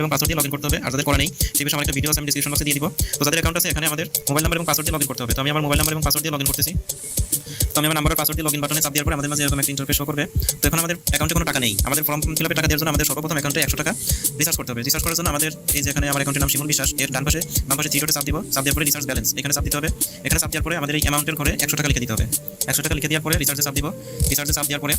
এবং পাসওয়ার্ড দিয়ে লগ করতে হবে। আর যাদের করা নেই, সেই বিষয়ে আমার একটা ভিডিও আছে, আমি ডিসক্রিপশন বক্সে দিয়ে দিব। তো যাদের অ্যাকাউন্ট আছে, এখানে আমাদের মোবাইল নাম্বার এবং পাসওয়ার্ড দিয়ে লগ করতে হবে। তো আমি আমার মোবাইল নাম্বার এবং পাসওয়ার্ড দিয়ে লগ করতেছি। তো আমি আমার নাম্বার পাসওয়ার্ড দিয়ে লগ ইন বাটনে চাপ দেওয়ার পরে আমাদের মাঝে এরকম একটা ইন্টারফেস শো করবে। তো এখন আমাদের অ্যাকাউন্টে কোনো টাকা নেই। আমাদের ফর্ম ফিল টাকা দেওয়ার জন্য আমাদের সর্বপ্রথম অ্যাকাউন্টে একশো টাকা রিচার্জ করতে হবে। রিচার্জ করার জন্য আমাদের এই যে এখানে আমার অ্যাকাউন্টের নাম শিমুল বিশ্বাস, এর ডান পাশে, বাম পাশে জিরোতে চাপ দিব। চাপ দেওয়ার পরে রিচার্জ ব্যালেন্স এখানে চাপ দিতে হবে। এখানে চাপ দেওয়ার পরে আমাদের এই অ্যামাউন্টের ঘরে একশো টাকা লিখে দিতে হবে। একশো টাকা লিখে দেওয়ার পরে রিচার্জে চাপ দিব। রিচার্জে চাপ দেওয়ার পরে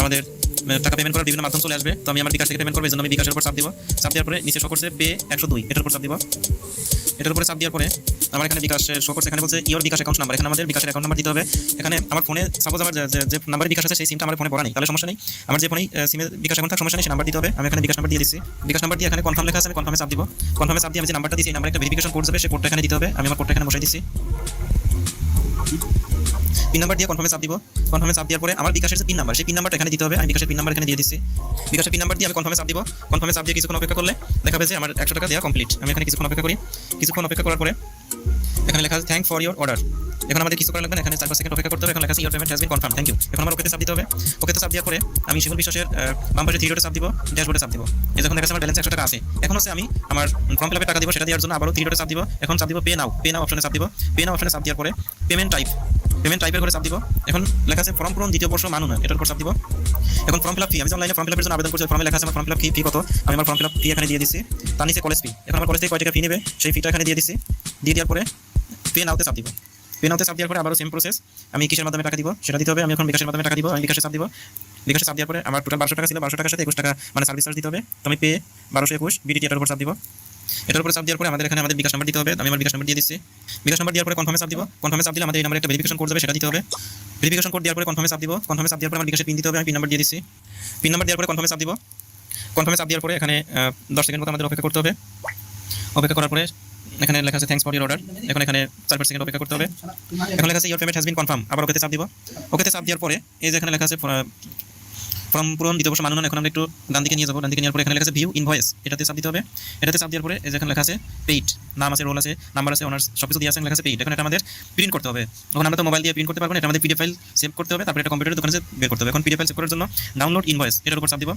আমাদের টাকা পেমেন্ট করার বিভিন্ন মাধ্যম চলে আসবে। তো আমি আমার বিকাশ থেকে পেমেন্ট করব, এই জন্য আমি বিকাশের উপর চাপ দিব। চাপ দেওয়ার পরে নিচে শো পে একশো দুই, এটার উপর চাপ দিব। এটার উপরে চাপ দেওয়ার পরে আমার এখানে বিকাশ শো এখানে বলছে ইওর বিকাশ অ্যাকাউন্ট নাম্বার এখানে আমাদের বিকাশের অ্যাকাউন্ট নাম্বার দিতে হবে। এখানে আমার ফোনে সাপোজ আমার যে- নাম্বারে বিকাশ আছে, সেই সিমটা আমার ফোনে পড়া নেই, তাহলে সমস্যা নেই। আমার যে ফোনে সিমে বিকাশ অ্যাকাউন্ট সমস্যা নেই, সেই নাম্বার দিতে হবে। আমি এখানে বিকাশ নাম্বার দিয়ে দিচ্ছি। বিকাশ নাম্বার দিয়ে এখানে কনফার্ম লেখা আছে, আমি কনফার্মে চাপ দিব। কনফার্মে চাপ দিয়ে আমি যে নাম্বারটা দিচ্ছি এই নাম্বারে একটা ভেরিফিকেশন কোড যাবে সেই কোডটা এখানে দিতে হবে। আমি আমার কোডটা এখানে বসাই দিচ্ছি। পিন নাম্বার দিয়ে কনফার্মে চাপ দিব। কনফার্মে চাপ দেওয়ার পরে আমার বিকাশের পিন নাম্বার, সেই পিন নাম্বারটা এখানে দিতে হবে। আমি বিকাশের পিন নাম্বার এখানে দিয়ে দিচ্ছি। বিকাশের পিন নাম্বার দিয়ে আমি কনফার্মে চাপ দিব। কনফার্মে চাপ দিয়ে কিছুক্ষণ অপেক্ষা করলে দেখাবে যে আমার একশো টাকা দেওয়া কমপ্লিট আমি এখানে কিছুক্ষণ অপেক্ষা করি। কিছুক্ষণ অপেক্ষা করার পরে এখানে লেখা আছে থ্যাংক ফর ইওর অর্ডার এখন আমাদের কিছু করা লাগবে এখানে চার সেকেন্ড অপেক্ষা করতে হবে। এখন লেখা আছে your payment has been confirm thank you এখন আমার ওকেতে চাপ দিতে হবে। ওকেতে চাপ দেওয়ার পরে আমি শিমুল বিশ্বাসের বাম থ্রি ডটে চাপ দিব ড্যাশবোর্ডে চাপ দিব। এই যখন দেখা আমার ব্যালেন্স একশো টাকা আছে। এখন হচ্ছে আমি আমার ফর্ম ফিল টাকা দিব, সেটা দেওয়ার জন্য আবারও থ্রি ডটে চাপ দিব। এখন চাপ দিব পে নাও পে নাও অপশনে চাপ দিব। পে নাও অপশনে চাপ দেওয়ার পরে পেমেন্ট টাইপ পেমেন্ট টাইপের করে চাপ দিব। এখন লেখা আছে ফর্ম পূরণ দ্বিতীয় বর্ষ মানুন এটার উপর চাপ দিব। এখন ফর্ম ফিল আপ ফি আমি অনলাইনে ফর্ম ফিল আপের জন্য আবেদন করছি ফর্মে লেখা আছে আমার ফর্ম ফিল আপ ফি কত? আমি আমার ফর্ম ফিল আপ ফি এখানে দিয়ে দিচ্ছি তার নিচে কলেজ ফি এখন আমার কলেজ থেকে কয় টাকা ফি নেবে? সেই ফিটা এখানে দিয়ে দিচ্ছি দিয়ে দেওয়ার পরে পে নাওতে চাপ দিব। পে নাওতে চাপ দেওয়ার পরে আবারও সেম প্রসেস আমি কিসের মাধ্যমে টাকা দিব? সেটা দিতে হবে। আমি এখন বিকাশের মাধ্যমে টাকা দিব। আমি বিকাশে চাপ দিব। বিকাশে চাপ দেওয়ার পরে আমার টোটাল বারোশো টাকা ছিল। বারোশো টাকার সাথে একুশ টাকা মানে সার্ভিস চার্জ দিতে হবে। তো আমি পে বারোশো একুশ বিডিটি এটার উপর চাপ দিব। এটার উপরে চাপ দেওয়ার পরে আমাদের এখানে আমাদের বিকাশ নাম্বার দিতে হবে। আমি আমার বিকাশ নাম্বার দিয়ে দিচ্ছি। বিকাশ নাম্বার দেওয়ার পরে কনফার্মে চাপ দিব। কনফার্মে চাপ দিলে আমাদের এই নাম্বারে একটা ভেরিফিকেশন কোড যাবে, সেটা দিতে হবে। ভেরিফিকেশন কোড দেওয়ার পরে কনফার্মে চাপ দিব। কনফার্মে চাপ দেওয়ার পরে আমার বিকাশে পিন দিতে হবে, আমি পিন নাম্বার দিয়ে দিচ্ছি। পিন নাম্বার দেওয়ার পরে কনফার্মে চাপ দিব। কনফার্মে চাপ দেওয়ার পরে এখানে দশ সেকেন্ড মতো আমাদের অপেক্ষা করতে হবে। অপেক্ষা করার পরে এখানে লেখা আছে থ্যাংকস ফর ইউর অর্ডার এখন এখানে চার পাঁচ সেকেন্ড অপেক্ষা করতে হবে। এখন লেখা আছে your payment has been confirm আবার ওকেতে চাপ দিব। ওকেতে চাপ দেওয়ার পরে এই যে এখানে লেখা আছে ফর্ম পূরণ দ্বিতীয় বর্ষ মানুন এখন আমরা একটু ডান দিকে নিয়ে যাব। ডান দিকে নেওয়ার পরে এখানে লেখা আছে ভিউ ইনভয়েস এটাতে চাপ দিতে হবে। এটাতে চাপ দেওয়ার পরে যেখানে লেখা আছে পেইড নাম আছে রোল আছে নাম্বার আছে অনার্স সব কিছু দিয়ে আছে লেখা আছে পেইড এখন এটা আমাদের প্রিন্ট করতে হবে। এখন আমরা তো মোবাইল দিয়ে প্রিন্ট করতে পারব না, এটা আমাদের পিডিএফ ফাইল সেভ করতে হবে, তারপরে এটা কম্পিউটারের দোকানে বের করতে হবে। এখন পিডিএফ ফাইল সেভ করার জন্য ডাউনলোড ইনভয়েস এটার উপর চাপ দিব।